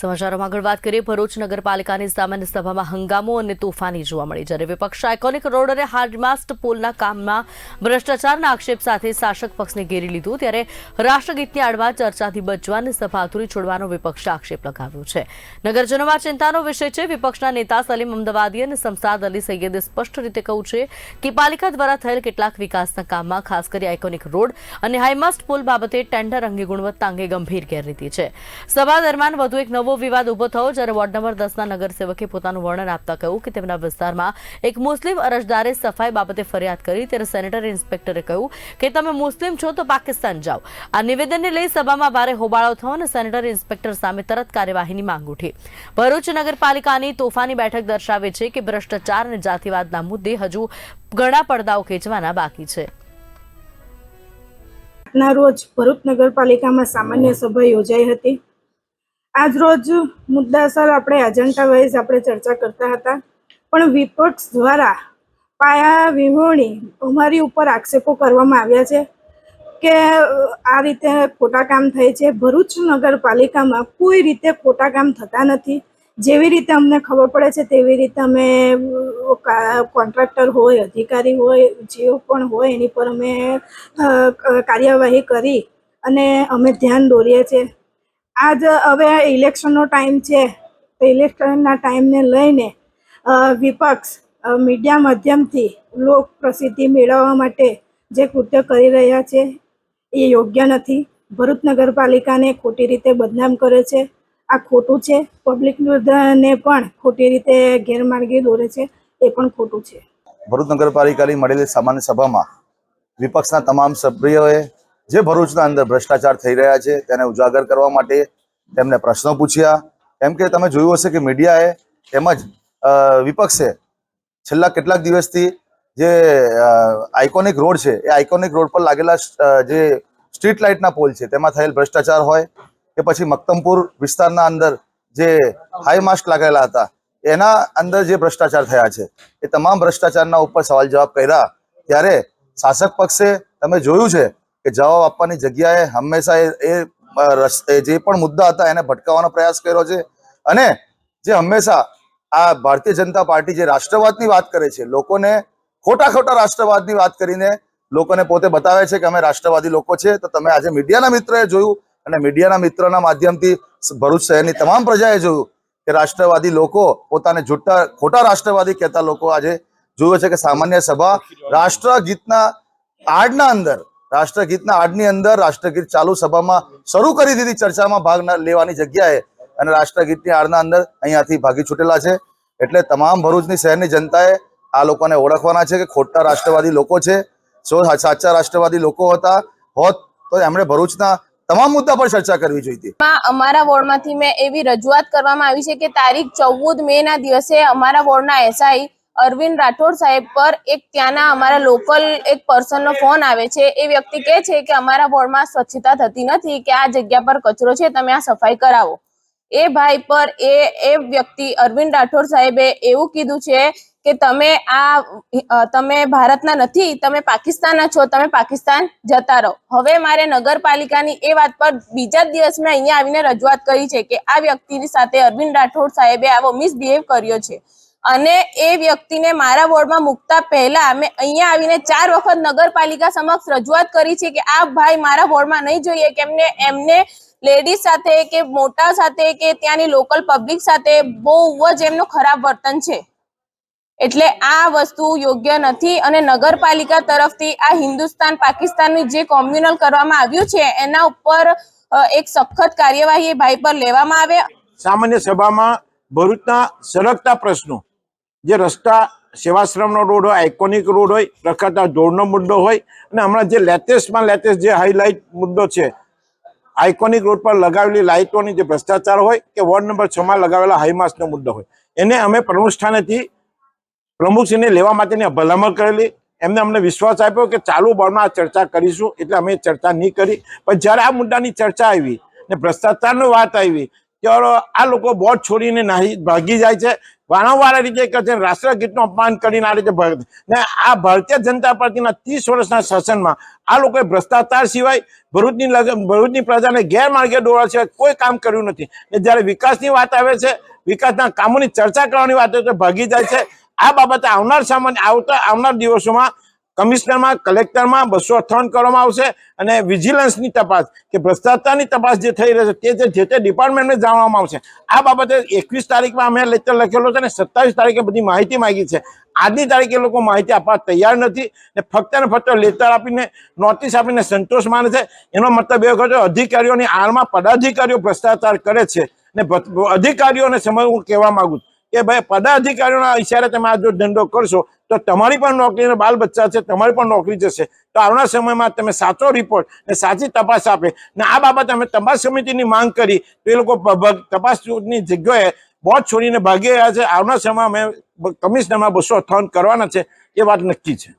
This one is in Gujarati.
સમાચારોમાં આગળ વાત કરીએ. ભરૂચ નગરપાલિકાની સામાન્ય સભામાં હંગામો અને તોફાની જોવા મળી. જ્યારે વિપક્ષ આઇકોનિક રોડ અને હાર્ડમાસ્ટ પુલના કામમાં ભ્રષ્ટાચારના આક્ષેપ સાથે શાસક પક્ષને ઘેરી લીધું, ત્યારે રાષ્ટ્રગીતની આડવા ચર્ચાથી બચવાની સભા અધૂરી છોડવાનો વિપક્ષે આક્ષેપ લગાવ્યો છે. નગરજનોમાં ચિંતાનો વિષય છે. વિપક્ષના નેતા સલીમ અમદાવાદી અને સમસાદ અલી સૈયદે સ્પષ્ટ રીતે કહ્યું છે કે પાલિકા દ્વારા થયેલ કેટલાક વિકાસના કામમાં, ખાસ કરી આઇકોનિક રોડ અને હાઈમાસ્ટ પુલ બાબતે ટેન્ડર અંગે ગુણવત્તા અંગે ગંભીર ગેરરીતિ છે. સભા દરમિયાન વધુ એક નવો વિવાદ ઊભો થયો જ્યારે વોર્ડ નંબર દસના નગરસેવકે પોતાનું વર્ણન આપતા કહ્યું કે તેમના વિસ્તારમાં એક મુસ્લિમ અરજદારે સફાઈ બાબતે ફરિયાદ કરી ત્યારે સેનેટરી ઇન્સ્પેક્ટરે કહ્યું કે તમે મુસ્લિમ છો તો પાકિસ્તાન જાઓ. આ નિવેદનને લઈ સભામાં ભારે હોબાળો થયો અને સેનેટરી ઇન્સ્પેક્ટર સામે તરત કાર્યવાહીની માંગ ઉઠી. ભરૂચ નગરપાલિકાની તોફાની બેઠક દર્શાવે છે કે ભ્રષ્ટાચાર અને જાતિવાદના મુદ્દે હજુ ઘણા પડદાઓ ખેંચવાના બાકી છે. ના, રોજ ભરૂચ નગરપાલિકામાં સામાન્ય સભા યોજાઈ હતી. આજ રોજ મુદ્દાસર આપણે એજન્ડા વાઇઝ આપણે ચર્ચા કરતા હતા. પણ વિપક્ષ દ્વારા પાયા વિહોણી અમારી ઉપર આક્ષેપો કરવામાં આવ્યા છે કે આ રીતે ખોટા કામ થાય છે. ભરૂચ નગરપાલિકામાં કોઈ રીતે ખોટા કામ થતા નથી. જેવી રીતે અમને ખબર પડે છે તેવી રીતે અમે કોન્ટ્રાક્ટર હોય, અધિકારી હોય, જે પણ હોય એની પર અમે કાર્યવાહી કરી અને અમે ધ્યાન દોરીએ છીએ. આજ હવે ઇલેક્શનનો ટાઈમ છે, તો ઇલેક્શનના ટાઈમને લઈને વિપક્ષ મીડિયા માધ્યમથી લોક પ્રસિદ્ધિ મેળવવા માટે જે કૃત્ય કરી રહ્યા છે, એ યોગ્ય નથી. ભરૂચ નગરપાલિકાને ખોટી રીતે બદનામ કરે છે. આ ખોટું છે. પબ્લિક ને પણ ખોટી રીતે ગેરમાર્ગે દોરે છે. એ પણ ખોટું છે. ભરૂચ નગરપાલિકાની મળેલી સામાન્ય સભામાં વિપક્ષના તમામ સભ્યોએ જે ભરૂચના અંદર ભ્રષ્ટાચાર થઈ રહ્યા છે, તેને ઉજાગર કરવા માટે તેમને પ્રશ્નો પૂછ્યા. કેમ કે તમે જોયું હશે કે મીડિયાએ તેમજ વિપક્ષે છેલ્લા કેટલાક દિવસથી જે આઇકોનિક રોડ છે, એ આઇકોનિક રોડ પર લાગેલા જે સ્ટ્રીટ લાઇટના પોલ છે, તેમાં થયેલ ભ્રષ્ટાચાર હોય કે પછી મક્તમપુર વિસ્તારના અંદર જે હાઈ માસ્ક લાગેલા હતા, એના અંદર જે ભ્રષ્ટાચાર થયા છે, એ તમામ ભ્રષ્ટાચારના ઉપર સવાલ જવાબ કર્યા. ત્યારે શાસક પક્ષે, તમે જોયું છે કે જવાબ આપવાની જગ્યાએ હંમેશા એ જે પણ મુદ્દા હતા એને ભટકાવવાનો પ્રયાસ કર્યો છે. અને જે હંમેશા આ ભારતીય જનતા પાર્ટી જે રાષ્ટ્રવાદની વાત કરે છે, લોકોને ખોટા ખોટા રાષ્ટ્રવાદની વાત કરીને લોકોને પોતે બતાવે છે કે અમે રાષ્ટ્રવાદી લોકો છે. તો તમે આજે મીડિયાના મિત્રએ જોયું અને મીડિયાના મિત્રના માધ્યમથી ભરૂચ શહેરની તમામ પ્રજાએ જોયું કે રાષ્ટ્રવાદી લોકો પોતાને જૂઠા, ખોટા રાષ્ટ્રવાદી કહેતા લોકો આજે જોયું છે કે સામાન્ય સભા રાષ્ટ્રગીતના આડના અંદર રાષ્ટ્રગીતના આડની અંદર રાષ્ટ્રગીત ચાલુ સભામાં શરૂ કરી દીધી ચર્ચામાં ભાગ લેવાની જગ્યાએ અને રાષ્ટ્રગીતની આડના અંદર અહીંયાથી ભાગી છૂટેલા છે. એટલે તમામ ભરૂચની શહેરની જનતાએ આ લોકોને ઓળખવાના છે કે ખોટા રાષ્ટ્રવાદી લોકો છે. સો સાચા રાષ્ટ્રવાદી લોકો હતા. હોત તો એમણે ભરૂચના તમામ મુદ્દા પર ચર્ચા કરવી જોઈતી. માં અમારા વોર્ડમાંથી મેં એવી રજૂઆત કરવામાં આવી છે કે તારીખ ચૌદ મે ના દિવસે અમારા વોર્ડના એસઆઈ અરવિંદ રાઠોડ સાહેબ પર એક ત્યાંના અમારા લોકલ એક પર્સનનો ફોન આવે છે. એ વ્યક્તિ કહે છે કે અમારા વોર્ડમાં સ્વચ્છતા થતી નથી, કે આ જગ્યા પર કચરો છે, તમે આ સફાઈ કરાવો. એ ભાઈ પર એ એ વ્યક્તિ અરવિંદ રાઠોડ સાહેબે એવું કીધું છે કે તમે આ તમે ભારતના નથી, તમે પાકિસ્તાનના છો, તમે પાકિસ્તાન જતા રહો. હવે મારે નગરપાલિકાની એ વાત પર બીજા દિવસ મેં અહીંયા આવીને રજૂઆત કરી છે કે આ વ્યક્તિની સાથે અરવિંદ રાઠોડ સાહેબે આવો મિસબિહેવ કર્યો છે. અને એ વ્યક્તિને મારા વોર્ડમાં મૂકતા પહેલા મેં અહીંયા આવીને ચાર વખત નગરપાલિકા સમક્ષ રજૂઆત કરી છે કે આ ભાઈ મારા વોર્ડમાં નહીં જોઈએ, કે એમને લેડીઝ સાથે કે મોટા સાથે કે ત્યાંની લોકલ પબ્લિક સાથે બહુ જ એમનું ખરાબ વર્તન છે. એટલે આ વસ્તુ યોગ્ય નથી અને નગરપાલિકા તરફથી આ હિન્દુસ્તાન પાકિસ્તાનનું જે કોમ્યુનલ કરવામાં આવ્યું છે, એના ઉપર એક સખત કાર્યવાહી ભાઈ પર લેવામાં આવે. સામાન્ય સભામાં ભરૂચના સળગતા પ્રશ્નો. જે રસ્તા સેવાશ્રમનો રોડ હોય આઇકોનિક રોડ હોય, રખાતા જોડનો મુદ્દો હોય અને હમણાં જે લેટેસ્ટમાં લેટેસ્ટ જે હાઈલાઇટ મુદ્દો છે આઇકોનિક રોડ પર લગાવેલી લાઇટોની જે ભ્રષ્ટાચાર હોય કે વોર્ડ નંબર છમાં લગાવેલા હાઈમાસનો મુદ્દો હોય. એને અમે પ્રમુખ સ્થાનેથી પ્રમુખશ્રીને લેવા માટેની ભલામણ કરેલી. એમને અમને વિશ્વાસ આપ્યો કે ચાલુ બોર્ડમાં આ ચર્ચા કરીશું, એટલે અમે ચર્ચા નહીં કરી. પણ જ્યારે આ મુદ્દાની ચર્ચા આવી ને ભ્રષ્ટાચારની વાત આવી, ત્યારે આ લોકો બોર્ડ છોડીને નાહી, ભાગી જાય છે. વારંવાર રીતે કરે છે, રાષ્ટ્રગીતનું અપમાન કરીને આ રીતે ને આ ભારતીય જનતા પાર્ટીના ત્રીસ વર્ષના શાસનમાં આ લોકોએ ભ્રષ્ટાચાર સિવાય ભરૂચની ભરૂચની પ્રજાને ગેરમાર્ગે દોરવા સિવાય કોઈ કામ કર્યું નથી. ને જ્યારે વિકાસની વાત આવે છે, વિકાસના કામોની ચર્ચા કરવાની વાત આવે તો ભાગી જાય છે. આ બાબતે આવનાર સામાન્ય, આવતા, આવનાર દિવસોમાં કમિશનરમાં, કલેક્ટરમાં બસો ત્રણ કરવામાં આવશે અને વિજિલન્સની તપાસ કે ભ્રષ્ટાચારની તપાસ જે થઈ રહી છે તે જે તે ડિપાર્ટમેન્ટને જાણવામાં આવશે. આ બાબતે એકવીસ તારીખમાં અમે લેટર લખેલો છે અને સત્તાવીસ તારીખે બધી માહિતી માંગી છે. આજની તારીખે લોકો માહિતી આપવા તૈયાર નથી ને ફક્ત ને ફક્ત લેટર આપીને, નોટિસ આપીને સંતોષ માને છે. એનો મતલબ એવો કે અધિકારીઓની આળમાં પદાધિકારીઓ ભ્રષ્ટાચાર કરે છે. ને અધિકારીઓને સમય હું કહેવા માગું છું. કે ભાઈ પદાધિકારીઓના ઈશારે તમે આ જો ધંધો કરશો, તો તમારી પણ નોકરી બાલ બચ્ચા છે, તમારી પણ નોકરી જશે. તો આવના સમયમાં તમે સાચો રિપોર્ટ ને સાચી તપાસ આપે ને આ બાબતે અમે તપાસ સમિતિની માંગ કરી. તો એ લોકો તપાસની જગ્યાએ બોટ છોડીને ભાગી રહ્યા છે. આવના સમયમાં અમે કમિશનરમાં બસો અઠ્ઠાવન કરવાના છે. એ વાત નક્કી છે.